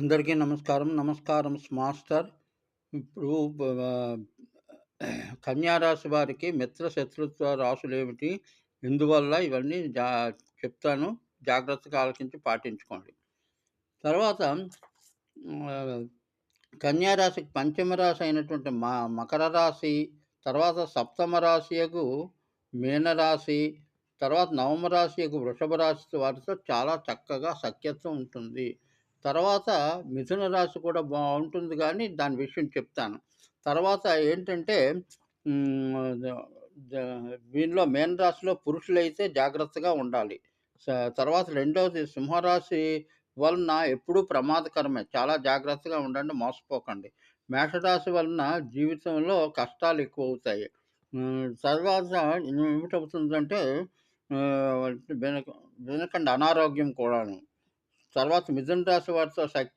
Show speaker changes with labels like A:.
A: అందరికీ నమస్కారం. నమస్కారం మాస్టర్. ఇప్పుడు కన్యారాశి రాశి వారికి మిత్ర శత్రుత్వ రాశులేమిటి? ఇందువల్ల ఇవన్నీ జా చెప్తాను. జాగ్రత్తగా ఆలకించి పాటించుకోండి. తర్వాత కన్యారాశికి పంచమ రాశి అయినటువంటి మ మకర రాశి, తర్వాత సప్తమ రాశియకు మీనరాశి, తర్వాత నవమ రాశియగు వృషభ రాశి వారితో చాలా చక్కగా సఖ్యత్వం ఉంటుంది. తర్వాత మిథున రాశి కూడా బాగుంటుంది కానీ దాని విషయం చెప్తాను. తర్వాత ఏంటంటే దీనిలో మేన రాశిలో పురుషులైతే జాగ్రత్తగా ఉండాలి. తర్వాత రెండోది సింహరాశి వలన ఎప్పుడూ ప్రమాదకరమే. చాలా జాగ్రత్తగా ఉండండి. మోసపోకండి. మేషరాశి వలన జీవితంలో కష్టాలు ఎక్కువ అవుతాయి తర్వాత ఏమిటవుతుందంటే వెనక వెనకండి అనారోగ్యం కూడాను. తర్వాత మిథున రాశి వారితో సఖ్య